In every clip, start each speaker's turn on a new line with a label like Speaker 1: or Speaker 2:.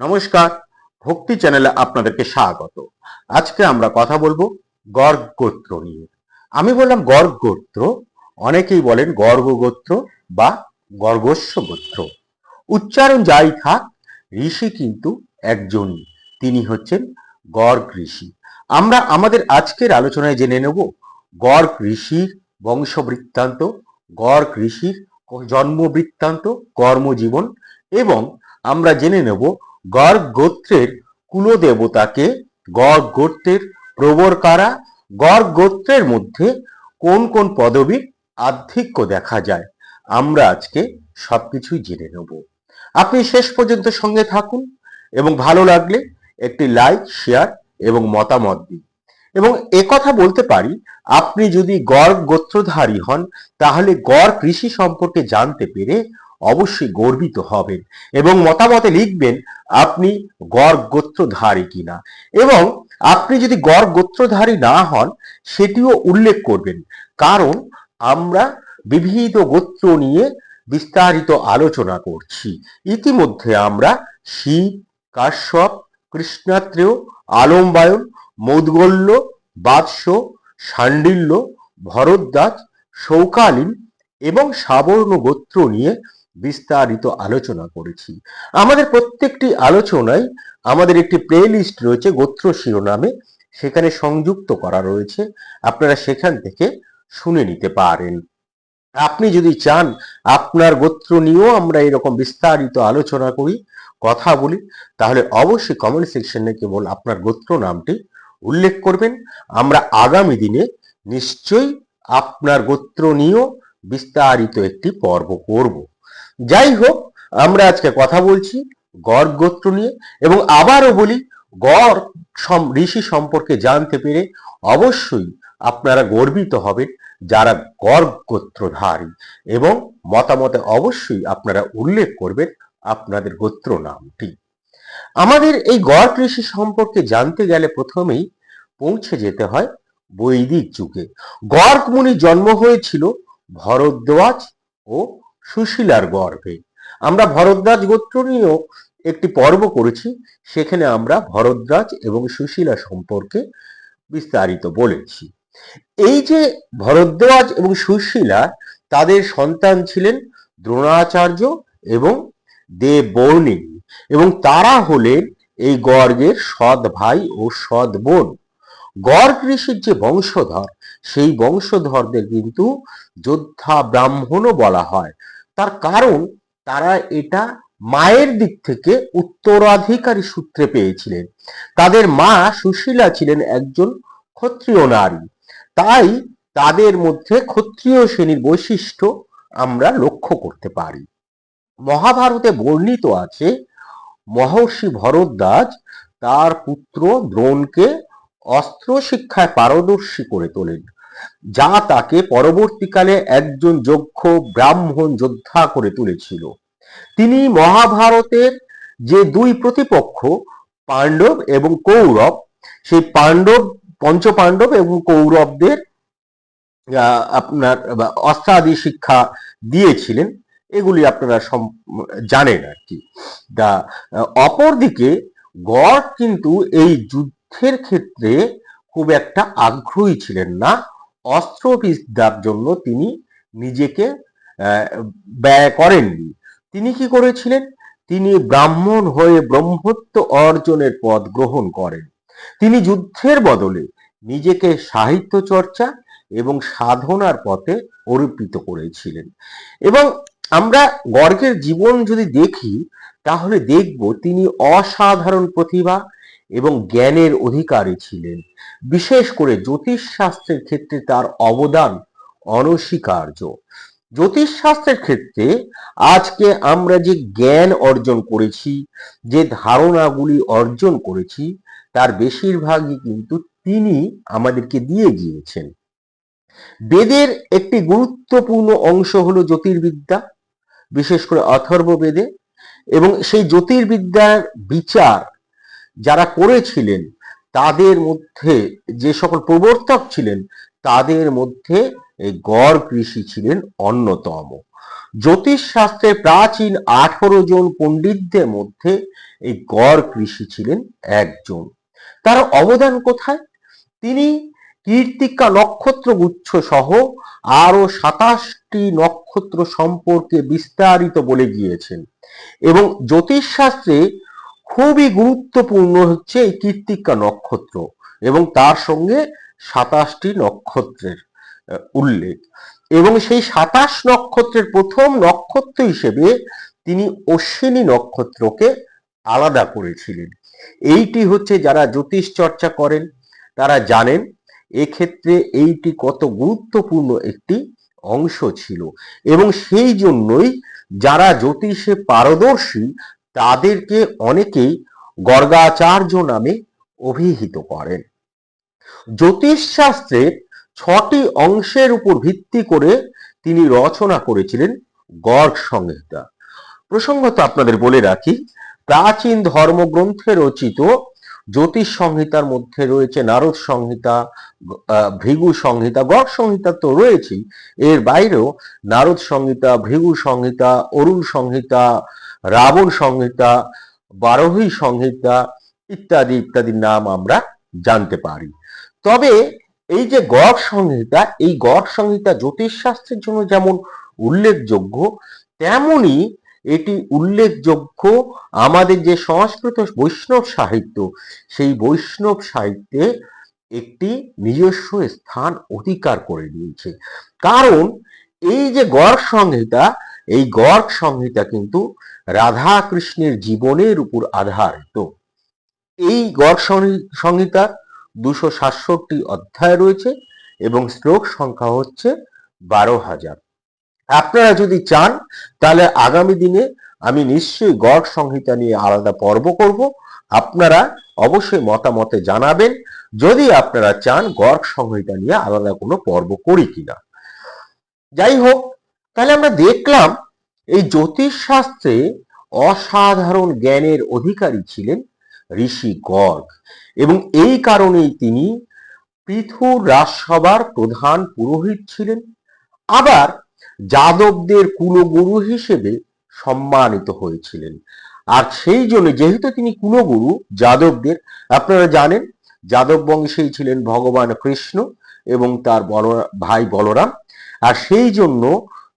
Speaker 1: নমস্কার, ভক্তি চ্যানেলে আপনাদেরকে স্বাগত। আজকে আমরা কথা বলব গর্গ গোত্র নিয়ে। আমি বললাম গর্গ গোত্র অনেকেই বলেন গর্গ গোত্র বা গর্গস্ব গোত্র উচ্চারণ যাই থাক, ঋষি কিন্তু একজনই, তিনি হচ্ছেন গর্গ ঋষি। আমরা আমাদের আজকের আলোচনায় জেনে নেব গর্গ ঋষির বংশবৃত্তান্ত, গর্গ ঋষির জন্ম বৃত্তান্ত কর্মজীবন এবং আমরা জেনে নেব গর্গ গোত্রের কুলদেবতাকে গর্গ গোত্রের প্রবর কারা? গর্গ গোত্রের মধ্যে কোন কোন পদবীর আধিক্য দেখা যায়? আমরা আজকে সবকিছুই জেনে নেব। আপনি শেষ পর্যন্ত সঙ্গে থাকুন এবং ভালো লাগলে একটি লাইক, শেয়ার এবং মতামত দিন। এবং একথা বলতে পারি, আপনি যদি গর্গ গোত্রধারী হন, তাহলে গড় কৃষি সম্পর্কে জানতে পেরে অবশ্যই গর্বিত হবেন এবং মতামতে লিখবেন, আপনি গড় গোত্রধারী কিনা? এবং আপনি যদি গড় গোত্রধারী না হন, সেটিও উল্লেখ করবেন। কারণ আমরা বিবিধ গোত্র নিয়ে বিস্তারিত আলোচনা করছি। ইতিমধ্যে আমরা শিব, কাশ্যপ, কৃষ্ণাত্রেয়, আলম্বায়ন, মৌদগল্য, বাদশ শাণ্ডিল্য ভরদ্বাজ শৌকালীন এবং সাবর্ণ গোত্র নিয়ে বিস্তারিত আলোচনা করেছি। আমাদের প্রত্যেকটি আলোচনায় আমাদের একটি প্লে লিস্ট রয়েছে গোত্র শিরোনামে। সেখানে সংযুক্ত করা রয়েছে। আপনারা সেখান থেকে শুনে নিতে পারেন। আপনি যদি চান আপনার গোত্র নিয়েও আমরা এরকম বিস্তারিত আলোচনা করি, কথা বলি, তাহলে অবশ্যই কমেন্ট সেকশনে কেবল আপনার গোত্র নামটি উল্লেখ করবেন। আমরা আগামী দিনে নিশ্চয়ই আপনার গোত্র নিয়েও বিস্তারিত একটি পর্ব করব। যাই হোক আমরা আজকে কথা বলছি গড় গোত্র নিয়ে এবং আবারও বলি, গড় ঋষি সম্পর্কে জানতে পেরে অবশ্যই আপনারা গর্বিত হবেন যারা গড় গোত্রধারী এবং মতামতে অবশ্যই আপনারা উল্লেখ করবেন আপনাদের গোত্র নামটি। আমাদের এই গড় কৃষি সম্পর্কে জানতে গেলে প্রথমেই পৌঁছে যেতে হয় বৈদিক যুগে। গর্গ মুনির জন্ম হয়েছিল ভরদ্বাজ ও সুশীলার গর্ভে। আমরা ভরদ্বাজ গোত্র নিয়েও একটি পর্ব করেছি, সেখানে আমরা ভরদ্বাজ এবং সুশীলা সম্পর্কে বিস্তারিত বলেছি। এই যে ভরদ্বাজ এবং সুশীলা তাদের সন্তান ছিলেন দ্রোণাচার্য এবং দেববর্ণিনী এবং তারা হলেন এই গর্গের সৎ ভাই ও সৎ বোন। গর্গ ঋষির যে বংশধর, সেই বংশধরদের কিন্তু যোদ্ধা ব্রাহ্মণও বলা হয়। তার কারণ তারা এটা মায়ের দিক থেকে উত্তরাধিকারী সূত্রে পেয়েছিলেন। তাদের মা সুশীলা ছিলেন একজন ক্ষত্রিয় নারী। তাই তাদের মধ্যে ক্ষত্রিয় শ্রেণির বৈশিষ্ট্য আমরা লক্ষ্য করতে পারি। মহাভারতে বর্ণিত আছে, মহর্ষি ভরদ্বাজ তার পুত্র দ্রোণকে অস্ত্র শিক্ষায় পারদর্শী করে তোলেন। যা তাকে পরবর্তীকালে একজন যোগ্য ব্রাহ্মণ যোদ্ধা করে তুলেছিল। তিনি মহাভারতের যে দুই প্রতিপক্ষ, পাণ্ডব এবং কৌরব, সেই পাণ্ডব, পঞ্চপাণ্ডব এবং কৌরবদের আপনার অস্ত্রাদি শিক্ষা দিয়েছিলেন। এগুলি আপনারা জানেন আর কি। অপরদিকে গড় কিন্তু এই যুদ্ধের ক্ষেত্রে খুব একটা আগ্রহী ছিলেন না। অস্ত্রবিদ্যার জন্য তিনি নিজেকে ব্যয় করেননি। তিনি কি করেছিলেন? তিনি ব্রাহ্মণ হয়ে ব্রহ্মত্ব অর্জনের পদ গ্রহণ করেন। তিনি যুদ্ধের বদলে নিজেকে সাহিত্য চর্চা এবং সাধনার পথে অর্পিত করেছিলেন। এবং আমরা গর্গের জীবন যদি দেখি, তাহলে দেখব তিনি অসাধারণ প্রতিভা এবং জ্ঞানের অধিকারী ছিলেন। বিশেষ করে জ্যোতিষ শাস্ত্রের ক্ষেত্রে তার অবদান অনস্বীকার্য। জ্যোতিষ শাস্ত্রের ক্ষেত্রে আজকে আমরা যে জ্ঞান অর্জন করেছি, যে ধারণাগুলি অর্জন করেছি, তার বেশিরভাগই কিন্তু তিনি আমাদেরকে দিয়ে গিয়েছেন। বেদের একটি গুরুত্বপূর্ণ অংশ হলো জ্যোতির্বিদ্যা, বিশেষ করে অথর্ব বেদে এবং সেই জ্যোতির্বিদ্যার বিচার যারা করেছিলেন, তাদের মধ্যে যে সকল প্রবর্তক ছিলেন, তাদের মধ্যে গড় কৃষি ছিলেন অন্যতম। জ্যোতিষ শাস্ত্রের প্রাচীন আঠারো জন পণ্ডিতদের মধ্যে এই গড় কৃষি ছিলেন একজন। তার অবদান কোথায়? তিনি কীর্তিকা নক্ষত্র গুচ্ছ সহ আরও সাতাশটি নক্ষত্র সম্পর্কে বিস্তারিত বলে গিয়েছেন। এবং জ্যোতিষ শাস্ত্রে খুবই গুরুত্বপূর্ণ হচ্ছে এই কীর্তিকা নক্ষত্র এবং তার সঙ্গে সাতাশটি নক্ষত্রের উল্লেখ। এবং সেই সাতাশ নক্ষত্রের প্রথম নক্ষত্র হিসেবে তিনি অশ্বিনী নক্ষত্রকে আলাদা করেছিলেন। এইটি হচ্ছে যারা জ্যোতিষ চর্চা করেন, তারা জানেন এক্ষেত্রে এইটি কত গুরুত্বপূর্ণ একটি অংশ ছিল। এবং সেই জন্যই যারা জ্যোতিষে পারদর্শী তাদেরকে অনেকেই গর্গাচার্য নামে অভিহিত করেন। জ্যোতিষ শাস্ত্রের ছটি অংশের উপর ভিত্তি করে তিনি রচনা করেছিলেন গর্গ সংহিতা। প্রসঙ্গত আপনাদের বলে রাখি, প্রাচীন ধর্মগ্রন্থে রচিত জ্যোতিষ সংহিতার মধ্যে রয়েছে নারদ সংহিতা ভৃগু সংহিতা, গর্গ সংহিতা তো রয়েছেই। এর বাইরেও নারদ সংহিতা, ভৃগু সংহিতা, অরুণ সংহিতা রাবণ সংহিতা, বারোহী সংহিতা ইত্যাদি ইত্যাদি নাম আমরা জানতে পারি। তবে এই যে গড় সংহিতা, এই গড় সংহিতা জ্যোতিষ শাস্ত্রের জন্য যেমন উল্লেখযোগ্য, তেমনি এটি উল্লেখযোগ্য আমাদের যে সংস্কৃত বৈষ্ণব সাহিত্য, সেই বৈষ্ণব সাহিত্যে একটি নিজস্ব স্থান অধিকার করে নিয়েছে কারণ এই যে গড় সংহিতা এই গড় সংহিতা কিন্তু রাধা কৃষ্ণের জীবনের উপর আধারিত। এই সংহি- সংহিতার দুশো সাতষট্টি অধ্যায় রয়েছে এবং শ্লোক সংখ্যা হচ্ছে বারো হাজার। আপনারা যদি চান, তাহলে আগামী দিনে আমি নিশ্চয়ই গড় সংহিতা নিয়ে আলাদা পর্ব করব। আপনারা অবশ্যই মতামতে জানাবেন। যদি আপনারা চান গড় সংহিতা নিয়ে আলাদা কোনো পর্ব করি কিনা। যাই হোক তাহলে আমরা দেখলাম এই জ্যোতিষ শাস্ত্রে অসাধারণ জ্ঞানের অধিকারী ছিলেন ঋষি গর্গ এবং এই কারণেই তিনি পৃথুর রাজসভার প্রধান পুরোহিত ছিলেন। আবার যাদবদের কুলগুরু হিসেবে সম্মানিত হয়েছিলেন। আর সেই জন্য যেহেতু তিনি কুলগুরু, যাদবদের, আপনারা জানেন, যাদব বংশেই ছিলেন ভগবান কৃষ্ণ এবং তার ভাই বলরাম। আর সেই জন্য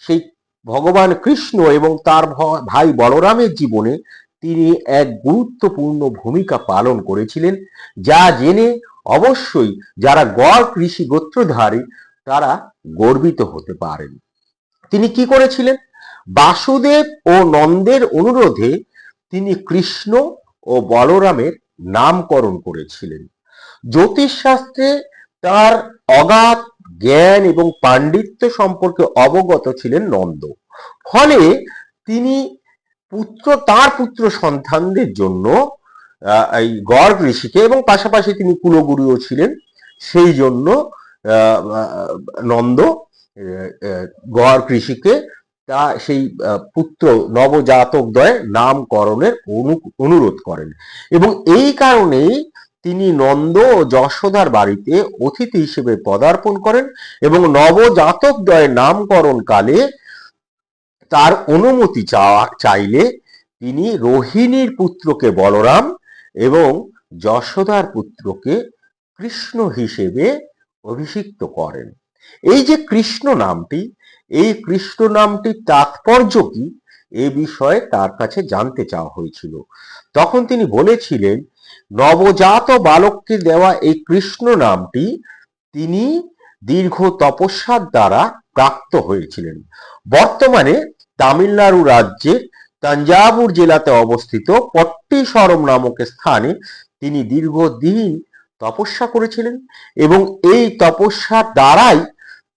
Speaker 1: সেই ভগবান কৃষ্ণ এবং তার ভাই বলরামের জীবনে তিনি এক গুরুত্বপূর্ণ ভূমিকা পালন করেছিলেন। যা জেনে অবশ্যই যারা গড় কৃষি গোত্রধারী, তারা গর্বিত হতে পারেন। তিনি কি করেছিলেন? বাসুদেব ও নন্দের অনুরোধে তিনি কৃষ্ণ ও বলরামের নামকরণ করেছিলেন। জ্যোতিষশাস্ত্রে তার অগাধ জ্ঞান এবং পাণ্ডিত্য সম্পর্কে অবগত ছিলেন নন্দ। ফলে তিনি পুত্র, তার পুত্র সন্তানদের জন্য এই গড় ঋষিকে এবং পাশাপাশি তিনি কুলগুরুও ছিলেন, সেই জন্য নন্দ গড় কৃষিকে তা, সেই পুত্র নবজাতকদ্বয় নামকরণের অনু- অনুরোধ করেন। এবং এই কারণেই তিনি নন্দ ও যশোদার বাড়িতে অতিথি হিসেবে পদার্পণ করেন এবং নবজাতকদ্বয়ের নামকরণ কালে তার অনুমতি চাওয়া, চাইলে তিনি রোহিণীর পুত্রকে বলরাম এবং যশোদার পুত্রকে কৃষ্ণ হিসেবে অভিষিক্ত করেন। এই যে কৃষ্ণ নামটি, এই কৃষ্ণ নামটির তাৎপর্য কি, এ বিষয়ে তার কাছে জানতে চাওয়া হয়েছিল। তখন তিনি বলেছিলেন, নবজাত বালককে দেওয়া এই কৃষ্ণ নামটি তিনি দীর্ঘ তপস্যার দ্বারা প্রাপ্ত হয়েছিলেন। বর্তমানে তামিলনাড়ু রাজ্যের তাঞ্জাবুর জেলাতে অবস্থিত পট্টিস্বরম নামক স্থানে তিনি দীর্ঘদিন তপস্যা করেছিলেন এবং এই তপস্যার দ্বারাই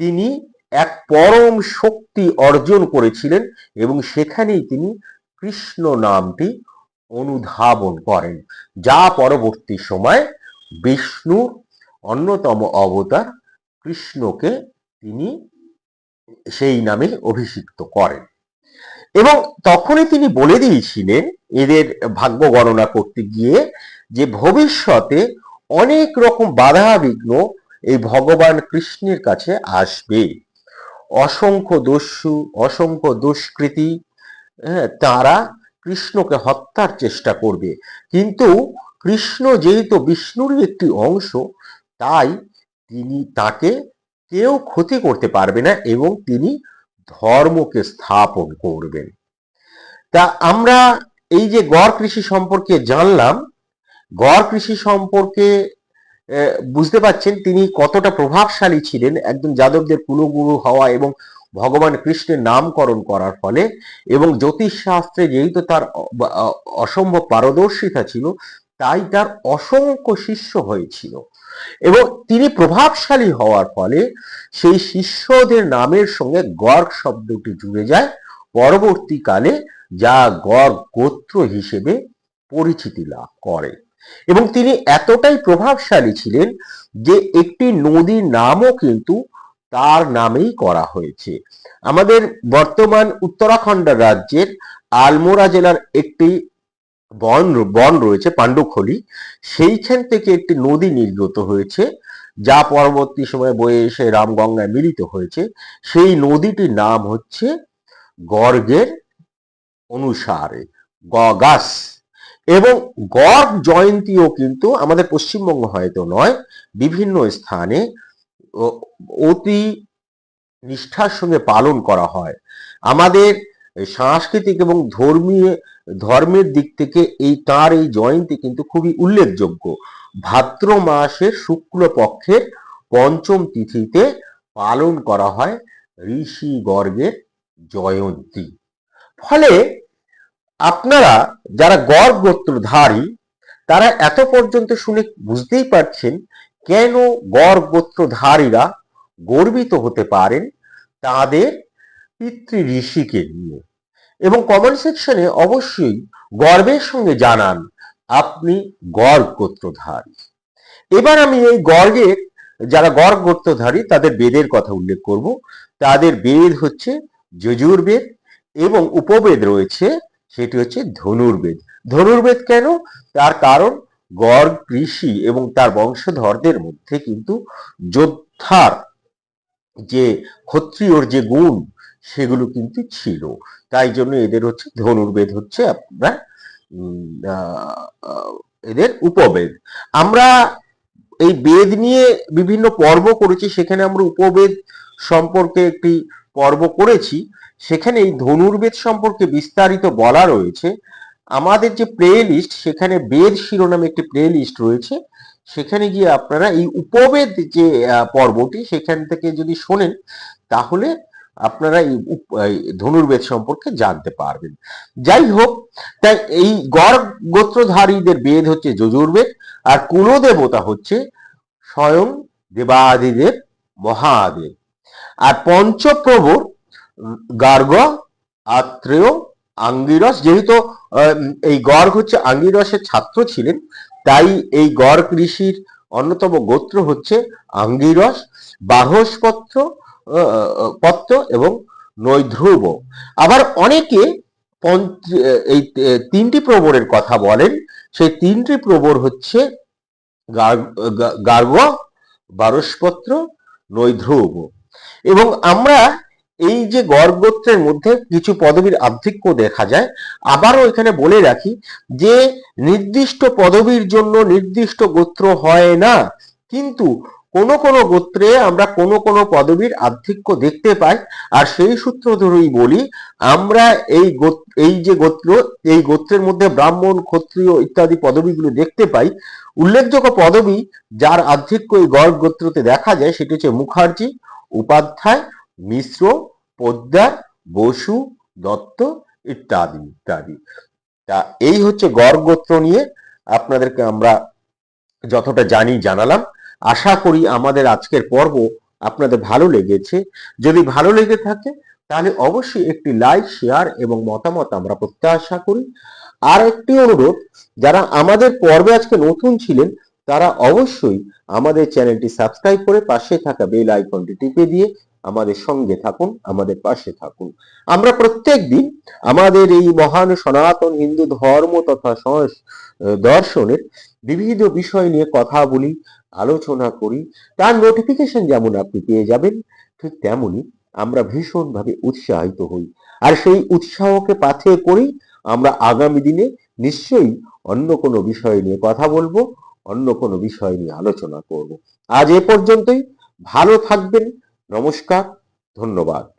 Speaker 1: তিনি এক পরম শক্তি অর্জন করেছিলেন এবং সেখানেই তিনি কৃষ্ণ নামটি অনুধাবন করেন। যা পরবর্তী সময় বিষ্ণুর অন্যতম অবতার কৃষ্ণকে তিনি সেই নামে অভিষিক্ত করেন। এবং তখনই তিনি বলে দিয়েছিলেন এদের ভাগ্য গণনা করতে গিয়ে যে ভবিষ্যতে অনেক রকম বাধা বিঘ্ন এই ভগবান কৃষ্ণের কাছে আসবে। অসংখ্য দস্যু অসংখ্য দুষ্কৃতি হ্যাঁ, তারা কৃষ্ণকে হত্যার চেষ্টা করবে। কিন্তু কৃষ্ণ যেহেতু বিষ্ণুরই একটি অংশ, তাই তিনি তাকে কেউ ক্ষতি করতে পারবে না এবং তিনি ধর্মকে স্থাপন করবেন। তা আমরা এই যে গড় কৃষি সম্পর্কে জানলাম, গড় কৃষি সম্পর্কে বুঝতে পাচ্ছেন তিনি কতটা প্রভাবশালী ছিলেন। একজন যাদবদের কুলগুরু হওয়া এবং ভগবান কৃষ্ণের নামকরণ করার ফলে এবং জ্যোতিষ শাস্ত্রে যেহেতু তার অসম্ভব পারদর্শিতা ছিল, তাই তার অসংখ্য শিষ্য হয়েছিল। এবং তিনি প্রভাবশালী হওয়ার ফলে সেই শিষ্যদের নামের সঙ্গে গর্গ শব্দটি জুড়ে যায়। পরবর্তীকালে যা গর্গ গোত্র হিসেবে পরিচিতি লাভ করে। এবং তিনি এতটাই প্রভাবশালী ছিলেন যে একটি নদীর নামও কিন্তু তার নামেই করা হয়েছে। আমাদের বর্তমান উত্তরাখণ্ড রাজ্যের আলমোড়া জেলার একটি বন বন রয়েছে পাণ্ডুখলি। সেইখান থেকে একটি নদী নির্গত হয়েছে, যা পরবর্তী সময়ে বয়ে এসে রামগঙ্গায় মিলিত হয়েছে। সেই নদীটির নাম হচ্ছে গর্গের অনুসারে গগাস। এবং গর্গ জয়ন্তীও কিন্তু আমাদের পশ্চিমবঙ্গ হয়তো নয়, বিভিন্ন স্থানে অতি নিষ্ঠার সঙ্গে পালন করা হয়। আমাদের সাংস্কৃতিক এবং ধর্মীয়, ধর্মের দিক থেকে এই তার, এই জয়ন্তী কিন্তু খুবই উল্লেখযোগ্য। ভাদ্র মাসের শুক্ল পক্ষের পঞ্চম তিথিতে পালন করা হয় ঋষি গর্গের জয়ন্তী। ফলে আপনারা যারা গর্গ গোত্রধারী তারা এত পর্যন্ত শুনে বুঝতেই পারছেন কেন গড় গোত্রধারীরা গর্বিত হতে পারেন তাদের পিতৃ ঋষিকে নিয়ে? এবং কমেন্ট সেকশনে অবশ্যই গর্বের সঙ্গে জানান, আপনি গর্গ গোত্রধারী এবার আমি এই গর্গের যারা গর্গ গোত্রধারী তাদের বেদের কথা উল্লেখ করব। তাদের বেদ হচ্ছে যজুর্বেদ এবং উপবেদ রয়েছে, সেটি হচ্ছে ধনুর্বেদ। ধনুর্বেদ কেন? তার কারণ গড়, কৃষি এবং তার বংশধরদের মধ্যে কিন্তু যোদ্ধার যে ক্ষত্রিয়র যে গুণ, সেগুলো কিন্তু ছিল। তাই জন্য এদের হচ্ছে ধনুর্বেদ হচ্ছে আপনার এদের উপবেদ। আমরা এই বেদ নিয়ে বিভিন্ন পর্ব করেছি, সেখানে আমরা উপবেদ সম্পর্কে একটি পর্ব করেছি। সেখানে এই ধনুর্বেদ সম্পর্কে বিস্তারিত বলা রয়েছে। আমাদের যে প্লে লিস্ট সেখানে বেদ শিরোনামে একটি প্লে লিস্ট রয়েছে। সেখানে গিয়ে আপনারা এই উপবেদ যে পর্বটি, সেখান থেকে যদি শোনেন, তাহলে আপনারা এই ধনুর্বেদ সম্পর্কে জানতে পারবেন। যাই হোক, তাই এই গড় গোত্রধারীদের বেদ হচ্ছে যজুর্বেদ, আর কুলদেবতা হচ্ছে স্বয়ং দেবাদিদেব মহাদেব। আর পঞ্চপ্রভুর গার্গ, আত্রেয় আঙ্গিরস যেহেতু এই গড় হচ্ছে আঙ্গিরসের ছাত্র ছিলেন তাই এই গড় কৃষির অন্যতম গোত্র হচ্ছে আঙ্গিরস আহ, পত্র এবং নৈধ্রুব। আবার অনেকে এই তিনটি প্রবরের কথা বলেন সেই তিনটি প্রবর হচ্ছে গার্গ বারস্পত্র নৈধ্রুব। এবং আমরা এই যে গড়গোত্রের মধ্যে কিছু পদবীর আধিক্য দেখা যায়, আবারও এখানে বলে রাখি যে নির্দিষ্ট পদবীর জন্য নির্দিষ্ট গোত্র হয় না। কিন্তু কোন কোন গোত্রে আমরা কোন কোন পদবীর আধিক্য দেখতে পাই আর সেই সূত্র ধরেই বলি আমরা এই এই যে গোত্র, এই গোত্রের মধ্যে ব্রাহ্মণ, ক্ষত্রিয় ইত্যাদি পদবীগুলো দেখতে পাই। উল্লেখযোগ্য পদবী যার আধিক্য এই গড় গোত্রতে দেখা যায় সেটি হচ্ছে মুখার্জি, উপাধ্যায় মিশ্র পোদ্দার বসু, দত্ত ইত্যাদি ইত্যাদি। তা এই হচ্ছে গড় গোত্র নিয়ে আপনাদেরকে আমরা যতটা জানি জানালাম। আশা করি আমাদের আজকের পর্ব আপনাদের ভালো লেগেছে। যদি ভালো লেগে থাকে, তাহলে অবশ্যই একটি লাইক, শেয়ার এবং মতামত আমরা প্রত্যাশা করি। আর একটি অনুরোধ, যারা আমাদের পর্বে আজকে নতুন ছিলেন, তারা অবশ্যই আমাদের চ্যানেলটি সাবস্ক্রাইব করে পাশে থাকা বেল আইকনটি টিপে দিয়ে আমাদের সঙ্গে থাকুন, আমাদের পাশে থাকুন। আমরা প্রত্যেক দিন আমাদের এই মহান সনাতন হিন্দু ধর্ম তথা দর্শনের বিবিধ বিষয় নিয়ে কথা বলি, আলোচনা করি, তার নোটিফিকেশন যেমন আপনি পেয়ে যাবেন, ঠিক তেমনি আমরা ভীষণভাবে উৎসাহিত হই। আর সেই উৎসাহকে পাথে করি আমরা আগামী দিনে নিশ্চয়ই অন্য কোনো বিষয় নিয়ে কথা বলব, অন্য কোনো বিষয় নিয়ে আলোচনা করব। আজ এ পর্যন্তই, ভালো থাকবেন নমস্কার ধন্যবাদ।